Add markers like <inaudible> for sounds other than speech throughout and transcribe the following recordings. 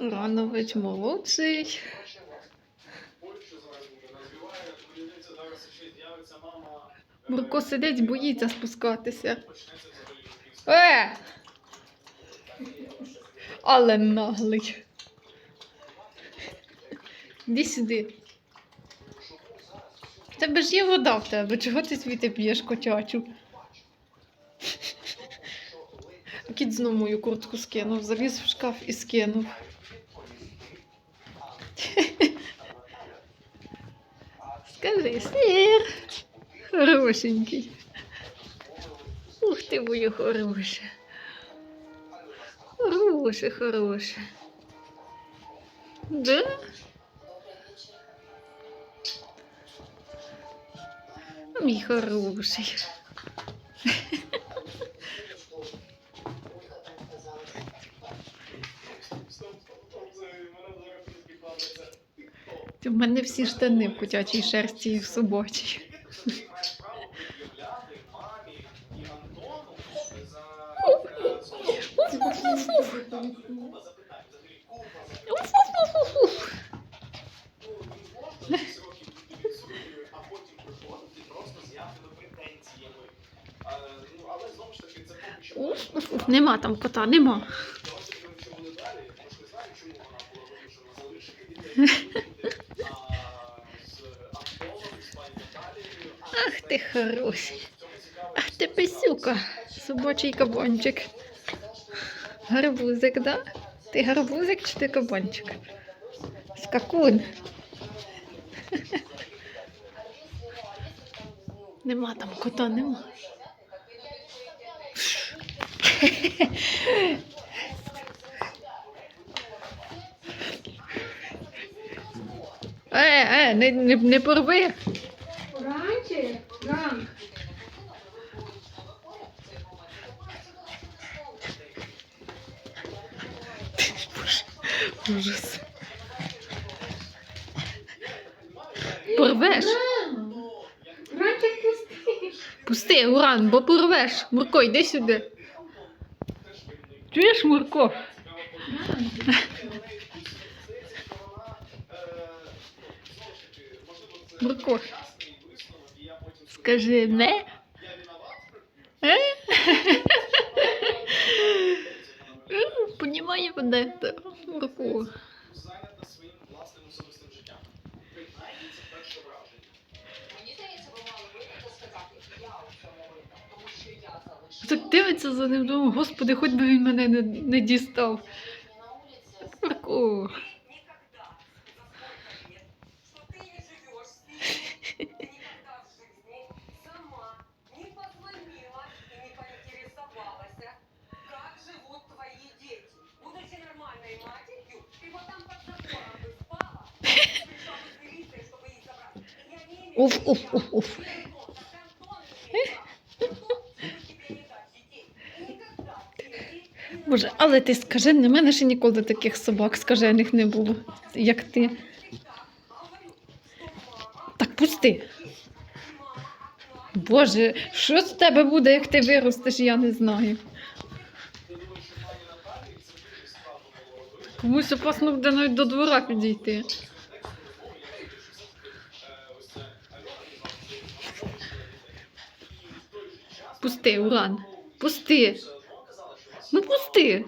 Уранович молодший. Мурко сидить, боїться спускатися. Е! Але наглий. Іди сюди. В тебе ж є вода в тебе. Чого ти світи п'єш котячу? Кіт знову мою куртку скинув, заліз в шкаф і скинув. Скажи, сир. Хорошенький. Ух ти моє хороше. Хороше, хороше. Да? Мій хороший. У мене всі штани в котячій шерсті і в собачій. Нема там кота, нема. Ах ти хороший. Ах ти писюка. Собачий кабанчик. Гарбузик, да? Ти гарбузик чи ти кабанчик? Скакун. Нема там кота, нема. Е, е, не, не, не порви. Ужас. Порвеш? Пусти. Уран, бо порвеш. Мурко, йди сюди. Чуєш, Мурко? Мурко. Скажи не. Е? Понімає мене. Та, зайнята своїм власним особистим життям. Принаймні, це перше враження. Мені здається, ви мали вийти сказати, я у цьому винна, тому що я залишила. Так дивиться за ним, думаю, господи, хоч би він мене не, не дістав. На Уф, уф, уф, уф. Боже, але ти скажи, на мене ще ніколи таких собак скажених не було, як ти. Так пусти. Боже, що з тебе буде, як ти виростеш, я не знаю. Комусь опасно буде навіть до двора підійти. Пусти, уран. Пусти. Ну пусти.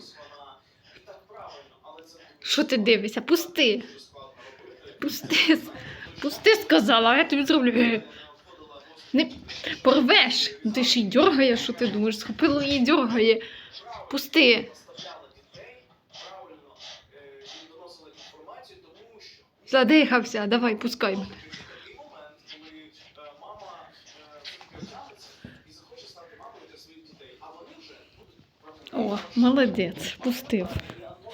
Що ти дивишся? Пусти. Пусти. Пусти, сказала, а я тобі зроблю. Не порвеш. Ну, Ти ще й дергаєш, що ти думаєш? Схопило і дергає. Пусти. Задихався, давай, пускай мене. О, молодець, пустив.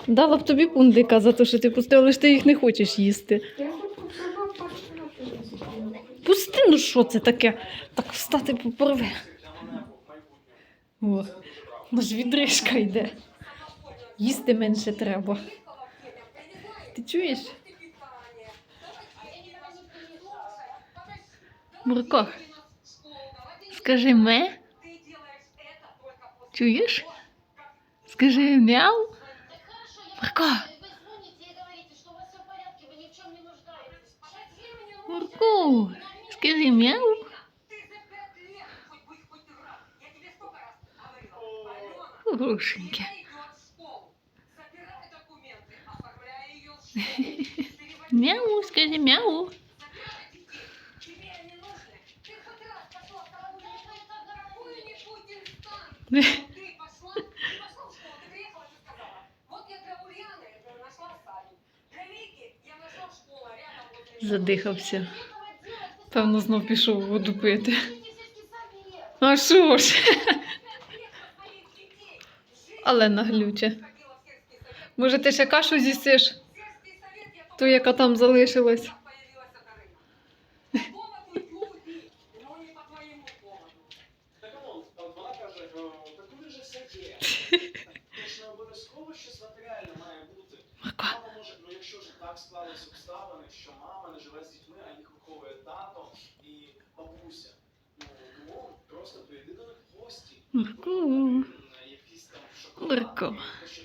Дала б тобі пундика за те, що ти пустив, але ж ти їх не хочеш їсти. Пусти, ну що це таке? Так встати попорве. О, ну ж відрижка йде. Їсти менше треба. Ти чуєш? Мурко, скажи ме. Чуєш? Скажи мяу. Марко. Марко, скажи мяу. Хорошенький. <laughs> Мяу, скажи мяу. Yeah. <laughs> Задихався. Певно, знов пішов воду пити. А що ж? Але наглюче. Може, ти ще кашу з'їсиш, ту, яка там залишилась. Он, <laughs> от так склались обставини, що мама не живе з дітьми, а їх виховує тато і бабуся. Ну, тому просто прийди до них в гості. Якісь там шоколадки, що